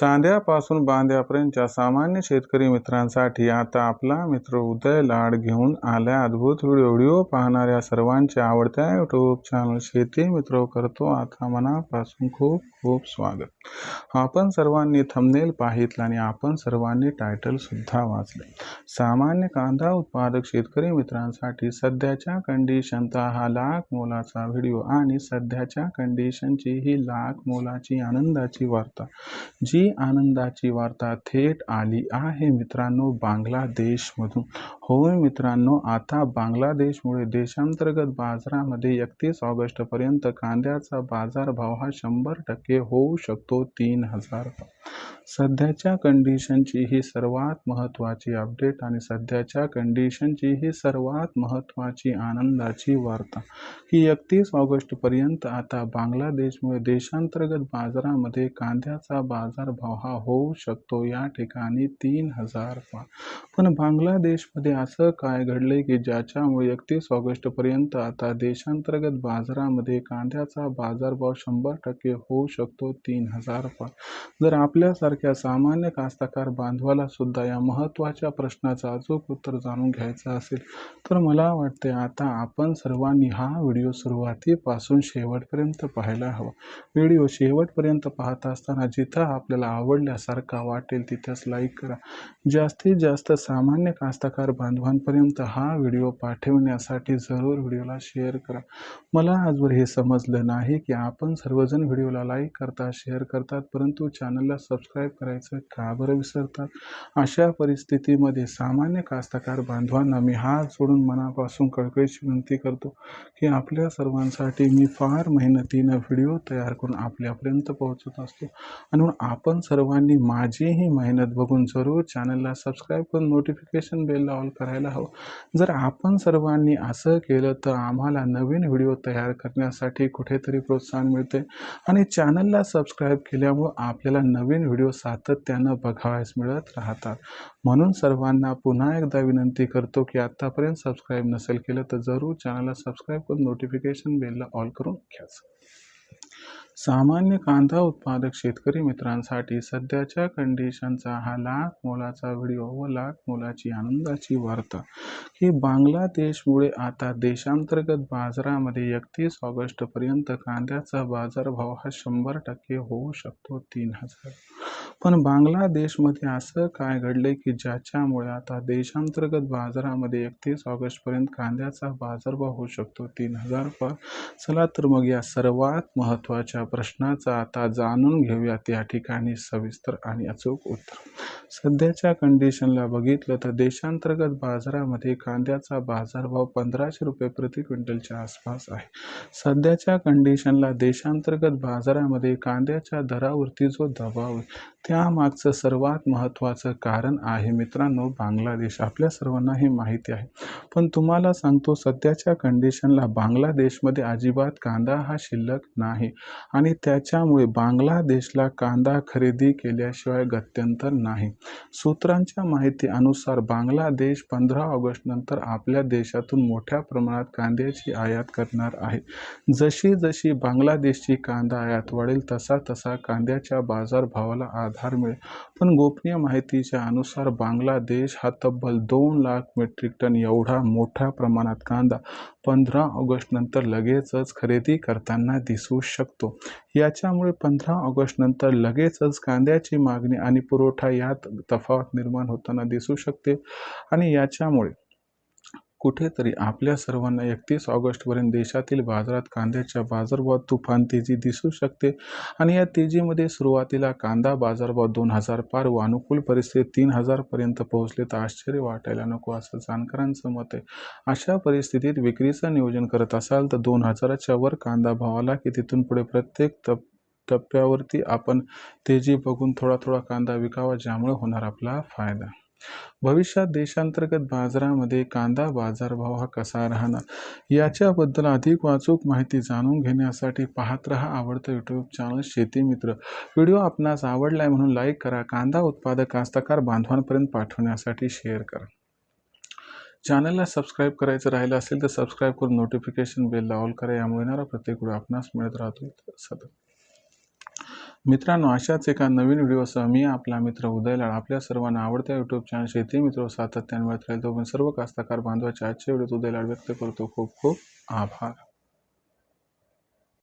चांद्यापासून बांद्यापर्यंतच्या सामान्य शेतकरी मित्रांसाठी आता आपला मित्र उदय लाड घेऊन आल्या अद्भुत व्हिडिओ. पाहणाऱ्या सर्वांच्या आवडत्या यूट्यूब चॅनल शेती मित्र करतो. आता मनापासून खूप खूप स्वागत. आपण सर्वांनी थंबनेल पाहितला आणि आपण सर्वांनी टायटल सुद्धा वाचले. सामान्य कांदा उत्पादक शेतकरी मित्रांसाठी सध्याच्या कंडिशनचा हा लाख मोलाचा व्हिडिओ आणि सध्याच्या कंडिशनची ही लाख मोलाची आनंदाची वार्ता. जी आनंदाची वार्ता थेट आली आहे मित्रांनो बांगलादेशमधून. होय मित्रांनो आता बांगलादेशमुळे देशांतर्गत बाजारामध्ये एकतीस ऑगस्टपर्यंत कांद्याचा बाजारभाव हा शंभर टक्के होऊ शकतो तीन हजार. सध्याच्या कंडिशनची ही सर्वात महत्त्वाची अपडेट आणि सध्याच्या कंडिशनची ही सर्वात महत्त्वाची आनंदाची वार्ता. ही एकतीस ऑगस्टपर्यंत आता बांगलादेशमुळे देशांतर्गत बाजारामध्ये कांद्याचा बाजारभाव हा होऊ शकतो या ठिकाणी तीन हजार पण बांगलादेशमध्ये असं काय घडले की ज्याच्यामुळे एकतीस ऑगस्टपर्यंत आता देशांतर्गत बाजारामध्ये कांद्याचा बाजारभाव शंभर टक्के होऊ शकतो तीन हजार जर आपल्यासारख्या सामान्य कास्तकार बांधवाला सुद्धा या महत्त्वाच्या प्रश्नाचं अचूक उत्तर जाणून घ्यायचं असेल तर मला वाटते आता आपण सर्वांनी हा व्हिडिओ सुरुवातीपासून शेवटपर्यंत पाहायला हवा. व्हिडिओ शेवटपर्यंत पाहत असताना जिथं आपल्याला आवडल्यासारखा वाटेल तिथेच लाईक करा. जास्तीत जास्त सामान्य कास्तकार बांधवांपर्यंत हा व्हिडिओ पाठवण्यासाठी जरूर व्हिडिओला शेअर करा. मला आजवर हे समजलं नाही की आपण सर्वजण व्हिडिओला लाईक करतात शेअर करतात परंतु चॅनलला सबस्क्राईब करायचं का बरं विसरतात? अशा परिस्थितीमध्ये सामान्य कास्तकार बांधवांना मी हात सोडून मनापासून कळकळीची विनंती करतो की आपल्या सर्वांसाठी मी फार मेहनतीनं व्हिडिओ तयार करून आपल्यापर्यंत पोहोचत असतो. आणि म्हणून आपण सर्वांनी माझीही मेहनत बघून जरूर चॅनलला सबस्क्राईब करून नोटिफिकेशन बेल ऑल करायला हवं. जर आपण सर्वांनी असं केलं तर आम्हाला नवीन व्हिडिओ तयार करण्यासाठी कुठेतरी प्रोत्साहन मिळते आणि चॅनलला सबस्क्राईब केल्यामुळं आपल्याला नवीन व्हिडिओ सातत्यानं बघावयास मिळत राहतात. म्हणून सर्वांना पुन्हा एकदा विनंती करतो की आत्तापर्यंत सबस्क्राईब नसेल केलं तर जरूर चॅनलला सबस्क्राईब करून नोटिफिकेशन बेलला ऑल करून घ्यायचं सामान्य कांदा उत्पादक शेतकरी मित्रांसाठी सध्याच्या कंडिशनचा हा लाख मोलाचा व्हिडिओ व लाख मोलाची आनंदाची वार्ता. की बांगलादेशमुळे आता देशांतर्गत बाजारामध्ये एकतीस ऑगस्टपर्यंत कांद्याचा बाजारभाव हा शंभर टक्के होऊ शकतो तीन हजार. पण बांगलादेशमध्ये असं काय घडलंय की ज्याच्यामुळे आता देशांतर्गत बाजारामध्ये एकतीस ऑगस्टपर्यंत कांद्याचा बाजारभाव होऊ शकतो? तीन हजार पर चला तर मग या सर्वात महत्त्वाच्या प्रश्नाचा आता जाणून घेऊयात. या ठिकाणी सविस्तर आणि अचूक उत्तर. सध्याच्या कंडिशनला बघितलं तर देशांतर्गत बाजारामध्ये कांद्याचा बाजारभाव पंधराशे रुपये प्रति क्विंटलच्या आसपास आहे. सध्याच्या कंडिशनला देशांतर्गत बाजारामध्ये कांद्याच्या दरावरती जो दबाव आहे त्यामागचं सर्वात महत्त्वाचं कारण आहे मित्रांनो बांगलादेश. आपल्या सर्वांना हे माहिती आहे. पण तुम्हाला सांगतो सध्याच्या कंडिशनला बांगलादेशमध्ये अजिबात कांदा हा शिल्लक नाही. आणि त्याच्यामुळे बांगलादेशला कांदा खरेदी केल्याशिवाय गत्यंतर नाही. सूत्रांच्या माहिती अनुसार बांगलादेश पंधरा ऑगस्टनंतर आपल्या देशातून मोठ्या प्रमाणात कांद्याची आयात करणार आहे. जशी जशी बांगलादेशची कांदा आयात वाढेल तसा तसा कांद्याच्या बाजारभावाला आधार मिळेल पण गोपनीय माहितीच्या अनुसार बांगलादेश हा तब्बल दोन लाख मेट्रिक टन एवढा मोठ्या प्रमाणात कांदा पंधरा ऑगस्टनंतर लगेचच खरेदी करताना दिसू शकतो. याच्यामुळे पंधरा ऑगस्टनंतर लगेचच कांद्याची मागणी आणि पुरवठा यात तफावत निर्माण होताना दिसू शकते. आणि याच्यामुळे कुठेतरी आपल्या सर्वांना एकतीस ऑगस्टपर्यंत देशातील बाजारात कांद्याच्या बाजारभावात तुफान तेजी दिसू शकते. आणि या तेजीमध्ये सुरुवातीला कांदा बाजारभाव दोन हजार पार व अनुकूल परिस्थिती तीन हजारपर्यंत पोहोचले तर आश्चर्य वाटायला नको असं जाणकारांचं मत आहे. अशा परिस्थितीत विक्रीचं नियोजन करत असाल तर दोन हजाराच्या वर कांदा भावाला की तिथून पुढे प्रत्येक तप टप्प्यावरती आपण तेजी बघून थोडा थोडा कांदा विकावा ज्यामुळे होणार आपला फायदा. भविष्यात देशांतर्गत बाजारामध्ये कांदा बाजारभाव हा कसा राहणार? याच्याबद्दल अधिक वाचूक माहिती जाणून घेण्यासाठी पाहत रहा आवडतं यूट्यूब चॅनल शेती मित्र. व्हिडिओ आपणास आवडलाय म्हणून लाईक करा. कांदा उत्पादक कास्तकार बांधवांपर्यंत पाठवण्यासाठी शेअर करा. चॅनलला सबस्क्राईब करायचं राहिलं असेल तर सबस्क्राईब करून नोटिफिकेशन बेलला ऑल करा. यामुळे येणारा प्रत्येक व्हिडिओ आपणास मिळत राहतो. सतत. मित्रांनो अशाच एका नवीन व्हिडिओसह मी आपला मित्र उदयलाड आपल्या सर्वांना आवडत्या यूट्यूब चॅनल शेती मित्र सातत्याने मिळत राहील तो पण सर्व कास्तकार बांधवाच्या आजच्या व्हिडिओत उदयलाड व्यक्त करतो. खूप खूप आभार.